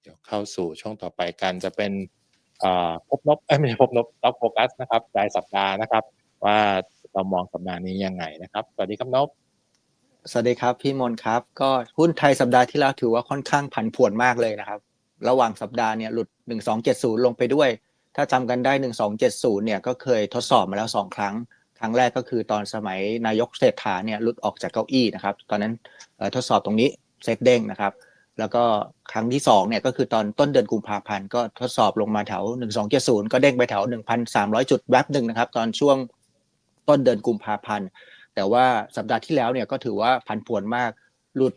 เดี๋ยวเข้าสู่ช่วงต่อไปกันจะเป็นพบนบไม่ใช่พบนบต็อกโฟกัสนะครับรายสัปดาห์นะครับ ว่าเรามองสัปดาห์นี้ยังไงนะครับสวัสดีครับนบสวัสดีครับพี่มนครับ ก็หุ้นไทยสัปดาห์ที่แล้วถือว่าค่อนข้างผันผวนมากเลยนะครับ ระหว่างสัปดาห์เนี่ยหลุด 1270 ลงไปด้วย ถ้าจำกันได้ 1270 เนี่ยก็เคยทดสอบมาแล้ว 2 ครั้ง ครั้งแรกก็คือตอนสมัยนายกเศรษฐาเนี่ยหลุดออกจากเก้าอี้นะครับ ตอนนั้นทดสอบตรงนี้เซตเด้งนะครับ แล้วก็ครั้งที่2เนี่ยก็คือตอนต้นเดือนกุมภาพันธ์ก็ทดสอบลงมาแถว 1270 ก็เด้งไปแถว 1,300 จุดแวบหนึ่งนะครับ ตอนช่วงต้นเดือนกุมภาพันธ์แต่ว่าสัปดาห์ที่แล้วเนี่ยก็ถือว่าผันผวนมากหลุด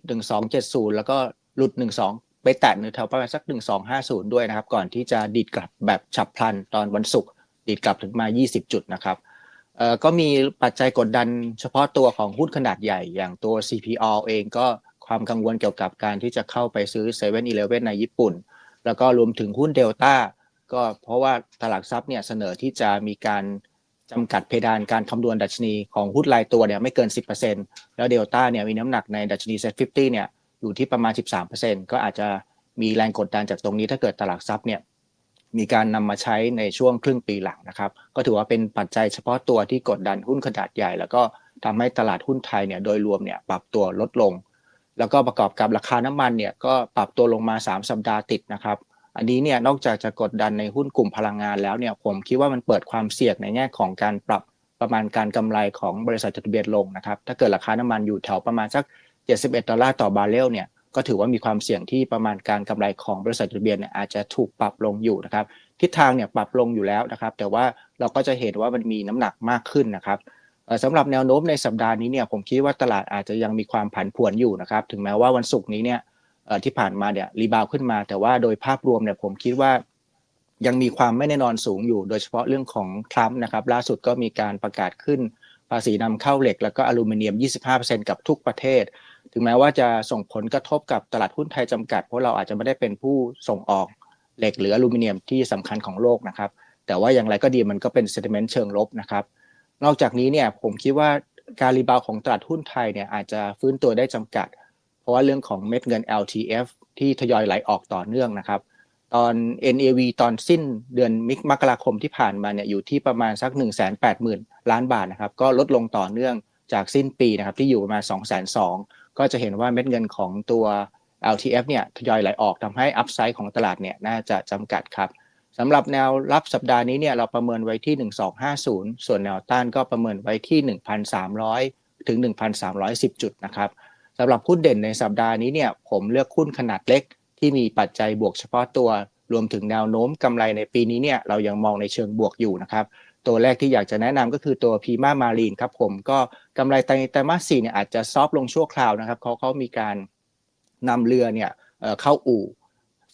1270 แล้วก็หลุด 12 ไปแตะในแถวประมาณสัก 1250 ด้วยนะครับ ก่อนที่จะดีดกลับแบบฉับพลันตอนวันศุกร์ดีดกลับถึงมา 20 จุดนะครับเอ่อก็มีปัจจัยกดดันเฉพาะตัวของหุ้นขนาดใหญ่อย่างตัว CPO เองก็ ความกังวลเกี่ยวกับการที่จะเข้าไปซื้อ7 e เ e ่ e อในญี่ปุ่น แล้วก็รวมถึงหุ้นเดลต้าก็เพราะว่าตลาดทรัพย์เนี่ยเสนอที่จะมีการจำกัดเพดานการคำนวณดัชนีของหุ้นรายตัวเนี่ยไม่เกิน 10%แล้วเดลต้าเนี่ยมีน้ำหนักในดัชนี Set 50เนี่ยอยู่ที่ประมาณ 13%ก็อาจจะมีแรงกดดันจากตรงนี้ถ้าเกิดตลาดทรัพย์เนี่ยมีการนำมาใช้ในช่วงครึ่งปีหลังนะครับ ก็ถือว่าเป็นปัจจัยเฉพาะตัวที่กดดันหุ้นขนาดใหญ่ แล้วก็ทำให้ตลาดหุ้นไทยเนี่ยโดยรวมเนี่ยปรับตัวลดลง แล้วก็ประกอบกับราคาน้ำมันเนี่ยก็ปรับตัวลงมา 3 สัปดาห์ติดนะครับ อันนี้เนี่ยนอกจากจะกดดันในหุ้นกลุ่มพลังงานแล้วเนี่ยผมคิดว่ามันเปิดความเสี่ยงในแง่ของการปรับประมาณการกำไรของบริษัทจดทะเบียนลงนะครับถ้าเกิดราคาน้ำมันอยู่แถวประมาณสัก 71 ดอลลาร์ต่อบาร์เรลเนี่ยก็ถือว่ามีความเสี่ยงที่ประมาณการกำไรของบริษัทจดทะเบียนเนี่ยอาจจะถูกปรับลงอยู่นะครับทิศทางเนี่ยปรับลงอยู่แล้วนะครับ แต่ว่าเราก็จะเห็นว่ามันมีน้ำหนักมากขึ้นนะครับ สำหรับแนวโน้มในสัปดาห์นี้เนี่ยผมคิดว่าตลาดอาจจะยังมีความผันผวนอยู่นะครับถึงแม้ว่าวันศุกร์นี้เนี่ยที่ผ่านมาเนี่ยรีบาวขึ้นมา แต่ว่าโดยภาพรวมเนี่ยผมคิดว่ายังมีความไม่แน่นอนสูงอยู่ โดยเฉพาะเรื่องของทรัมป์นะครับล่าสุดก็มีการประกาศขึ้นภาษีนำเข้าเหล็ก แล้วก็อลูมิเนียม 25%กับทุกประเทศ ถึงแม้ว่าจะส่งผลกระทบกับตลาดหุ้นไทยจำกัด เพราะเราอาจจะไม่ได้เป็นผู้ส่งออกเหล็กหรืออลูมิเนียมที่สำคัญของโลกนะครับแต่ว่าอย่างไรก็ดีมันก็เป็น sentiment เชิงลบนะครับ นอกจากนี้เนี่ยผมคิดว่าการรีบาวของตลาดหุ้นไทยเนี่ยอาจจะฟื้นตัวได้จำกัด เพราะว่าเรื่องของเม็ดเงิน LTF ที่ทยอยไหลออกต่อเนื่องนะครับ ตอน NAV ตอนสิ้นเดือนมิกมกราคมที่ผ่านมาเนี่ยอยู่ที่ประมาณสัก 1 8 0 0 0 0 ล้านบาทนะครับ ก็ลดลงต่อเนื่องจากสิ้นปีนะครับที่อยู่ประมาณ 2 2 0 0 0ก็จะเห็นว่าเม็ดเงินของตัว LTF เนี่ยทยอยไหลออกทำให้อัพไซด์ของตลาดเนี่ยน่าจะจำกัดครับ สำหรับแนวรับสัปดาห์นี้เนี่ยเราประเมินไว้ที่ 1250 ส่วนแนวต้านก็ประเมินไว้ที่ 1,300 ถึง 1,310 จุดนะครับสำหรับหุ้นเด่นในสัปดาห์นี้เนี่ยผมเลือกหุ้นขนาดเล็ก ที่มีปัจจัยบวกเฉพาะตัว รวมถึงแนวโน้มกำไรในปีนี้เนี่ยเรายังมองในเชิงบวกอยู่นะครับตัวแรกที่อยากจะแนะนำก็คือตัวพีมามารีนครับผมก็กำไรไตรไตรมาสสี่เนี่ยอาจจะซอฟลงชั่วคราวนะครับเขาเขามีการนำเรือเนี่ยเข้าอู่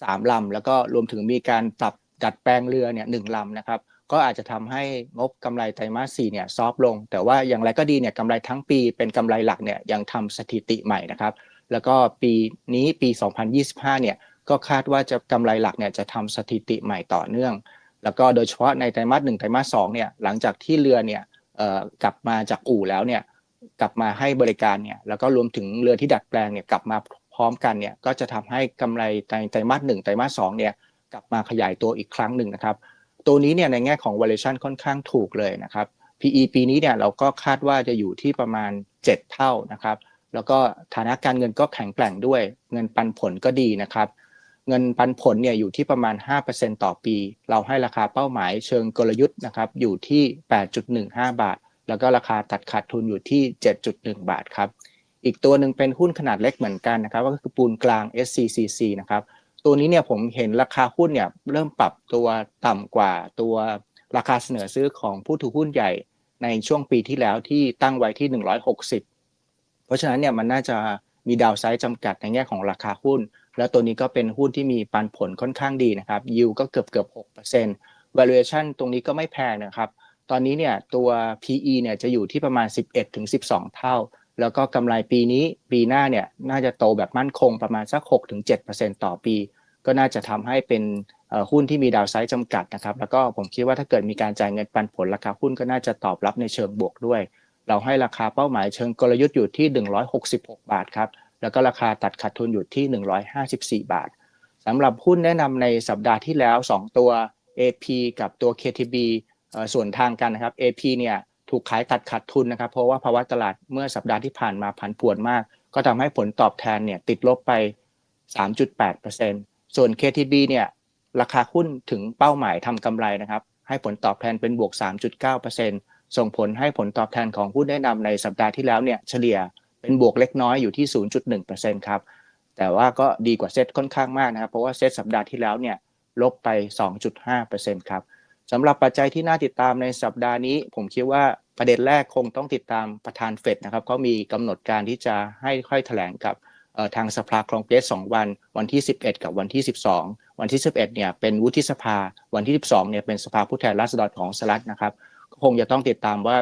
สามลำแล้วก็รวมถึงมีการปรับ ดัดแปลงเรือเนี่ยหนึ่งลำนะครับก็อาจจะทำให้งบกำไรไตรมาส4เนี่ยซอฟลง แต่ว่าอย่างไรก็ดีเนี่ยกำไรทั้งปีเป็นกำไรหลักเนี่ยยังทำสถิติใหม่นะครับแล้วก็ปีนี้ปี 2025เนี่ยก็คาดว่าจะกำไรหลักเนี่ยจะทำสถิติใหม่ต่อเนื่อง แล้วก็โดยเฉพาะในไตรมาส1ไตรมาส2เนี่ยหลังจากที่เรือเนี่ยกลับมาจากอู่แล้วเนี่ยกลับมาให้บริการเนี่ยแล้วก็รวมถึงเรือที่ดัดแปลงเนี่ยกลับมาพร้อมกันเนี่ยก็จะทำให้กำไรไตรมาส1ไตรมาส2เนี่ย กลับมาขยายตัวอีกครั้งหนึ่งนะครับ ตัวนี้เนี่ยในแง่ของ valuation ค่อนข้างถูกเลยนะครับ PE ปีนี้เนี่ยเราก็คาดว่าจะอยู่ที่ประมาณ 7 เท่านะครับ แล้วก็ฐานะการเงินก็แข็งแกร่งด้วย เงินปันผลก็ดีนะครับ เงินปันผลเนี่ยอยู่ที่ประมาณ 5%ต่อปี เราให้ราคาเป้าหมายเชิงกลยุทธ์นะครับอยู่ที่ 8.15 บาท แล้วก็ราคาตัดขาดทุนอยู่ที่ 7.1 บาทครับ อีกตัวหนึ่งเป็นหุ้นขนาดเล็กเหมือนกันนะครับ ก็คือปูนกลาง SCCC นะครับ ตัวนี้เนี่ยผมเห็นราคาหุ้นเนี่ยเริ่มปรับตัวต่ำกว่าตัวราคาเสนอซื้อของผู้ถือหุ้นใหญ่ในช่วงปีที่แล้วที่ตั้งไว้ที่ 160 เพราะฉะนั้นเนี่ยมันน่าจะมีดาวไซด์จำกัดในแง่ของราคาหุ้น แล้วตัวนี้ก็เป็นหุ้นที่มีปันผลค่อนข้างดีนะครับยิวก็เกือบเกือบ6% valuation ตรงนี้ก็ไม่แพงนะครับ ตอนนี้เนี่ยตัว PE เนี่ยจะอยู่ที่ประมาณ 11-12 เท่า แล้วก็กำไรปีนี้ปีหน้าเนี่ยน่าจะโตแบบมั่นคงประมาณสัก 6-7%ต่อปี ก็น่าจะทำให้เป็นหุ้นที่มีดาวไซด์จำกัดนะครับ แล้วก็ผมคิดว่าถ้าเกิดมีการจ่ายเงินปันผลราคาหุ้นก็น่าจะตอบรับในเชิงบวกด้วย เราให้ราคาเป้าหมายเชิงกลยุทธ์อยู่ที่ 166 บาทครับ แล้วก็ราคาตัดขาดทุนอยู่ที่ 154 บาทสำหรับหุ้นแนะนำในสัปดาห์ที่แล้ว 2 ตัว AP กับตัว KTB ส่วนทางกันนะครับ AP เนี่ย ถูกขายตัดขาดทุนนะครับ เพราะว่าภาวะตลาดเมื่อสัปดาห์ที่ผ่านมาผันผวนมาก ก็ทำให้ผลตอบแทนเนี่ยติดลบไป 3.8%ส่วน KTB เนี่ยราคาหุ้นถึงเป้าหมายทำกำไรนะครับ ให้ผลตอบแทนเป็นบวก 3.9%ส่งผลให้ผลตอบแทนของหุ้นแนะนำในสัปดาห์ที่แล้วเนี่ยเฉลี่ยเป็นบวกเล็กน้อยอยู่ที่ 0.1%ครับแต่ว่าก็ดีกว่าเซตค่อนข้างมากนะครับ เพราะว่าเซตสัปดาห์ที่แล้วเนี่ยลบไป 2.5%ครับสำหรับปัจจัยที่น่าติดตามในสัปดาห์นี้ ผมคิดว่า ประเด็นแรกคงต้องติดตามประธานเฟดนะครับเขามีกำหนดการที่จะให้ค่อยแถลงกับทางสภาครองเกรส2วัน วันที่ 11 กับวันที่ 12 วันที่ 11เนี่ยเป็นวุฒิสภาวันที่ 12เนี่ยเป็นสภาผู้แทนราษฎรของสหรัฐนะครับก็คงจะต้องติดตามว่า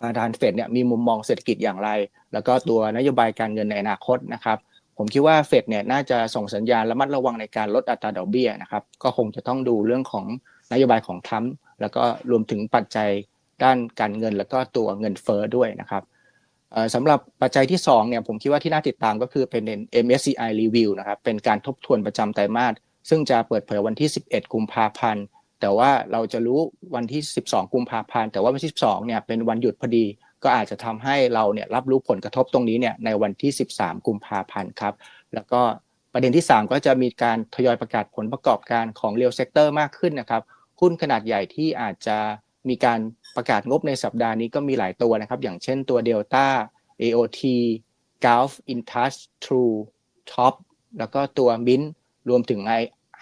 ประธานเฟดเนี่ยมีมุมมองเศรษฐกิจอย่างไร แล้วก็ตัวนโยบายการเงินในอนาคตนะครับผมคิดว่าเฟดเนี่ยน่าจะส่งสัญญาณระมัดระวังในการลดอัตราดอกเบี้ยนะครับก็คงจะต้องดูเรื่องของนโยบายของทรัมแล้วก็รวมถึงปัจจัย ด้านการเงินแล้วก็ตัวเงินเฟ้อด้วยนะครับสำหรับปัจจัยที่2เนี่ยผมคิดว่าที่น่าติดตามก็คือเป็น MSCI Review นะครับเป็นการทบทวนประจำไตรมาสซึ่งจะเปิดเผยวันที่ 11 กุมภาพันธ์ แต่ว่าเราจะรู้วันที่ 12 กุมภาพันธ์ แต่ว่าวันที่ 12 เนี่ยเป็นวันหยุดพอดี ก็อาจจะทำให้เราเนี่ยรับรู้ผลกระทบตรงนี้เนี่ยในวันที่ 13 กุมภาพันธ์ครับ แล้วก็ประเด็นที่ 3 ก็จะมีการทยอยประกาศผลประกอบการของเรียลเซกเตอร์มากขึ้นนะครับ หุ้นขนาดใหญ่ที่อาจจะมีการ ประกาศงบในสัปดาห์นี้ก็มีหลายตัวนะครับ อย่างเช่นตัว Delta AOT Gulf Intouch True Top แล้วก็ตัว Mint รวมถึง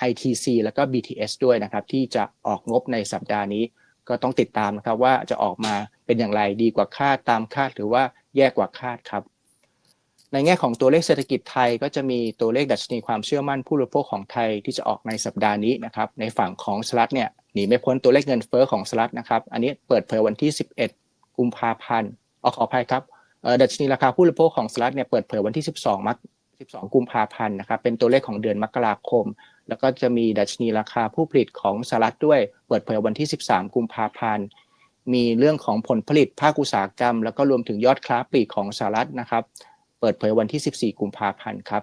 ITC แล้วก็ BTS ด้วยนะครับที่จะออกงบในสัปดาห์นี้ ก็ต้องติดตามนะครับว่าจะออกมาเป็นอย่างไรดีกว่าคาดตามคาดหรือว่าแย่กว่าคาดครับ ในแง่ของตัวเลขเศรษฐกิจไทยก็จะมีตัวเลขดัชนีความเชื่อมั่นผู้บริโภคของไทยที่จะออกในสัปดาห์นี้นะครับในฝั่งของสลัดเนี่ย หนีไม่พ้นตัวเลขเงินเฟ้อของสลัดนะครับ อันนี้เปิดเผยวันที่ 11 กุมภาพันธ์เอาขออภัยครับเอ่อดัชนีราคาผู้บริโภคของสลัดเนี่ยเปิดเผยวันที่ 12มัก12 กุมภาพันธ์นะครับ เป็นตัวเลขของเดือนมกราคม แล้วก็จะมีดัชนีราคาผู้ผลิตของสหรัฐด้วย เปิดเผยวันที่ 13 กุมภาพันธ์ มีเรื่องของผลผลิตภาคอุตสาหกรรม แล้วก็รวมถึงยอดค้าปลีกของสหรัฐนะครับ เปิดเผยวันที่ 14 กุมภาพันธ์ครับ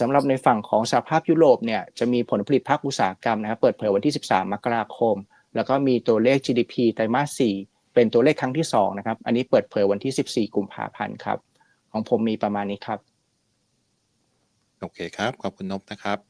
สำหรับในฝั่งของสหภาพยุโรปเนี่ยจะมีผลผลิตภาคอุตสาหกรรมนะครับเปิดเผยวันที่ 13 มกราคม แล้วก็มีตัวเลข GDP ไตรมาส 4 เป็นตัวเลขครั้งที่ 2 นะครับ อันนี้เปิดเผยวันที่ 14 กุมภาพันธ์ครับ ของผมมีประมาณนี้ครับ โอเคครับ ขอบคุณนพนะครับ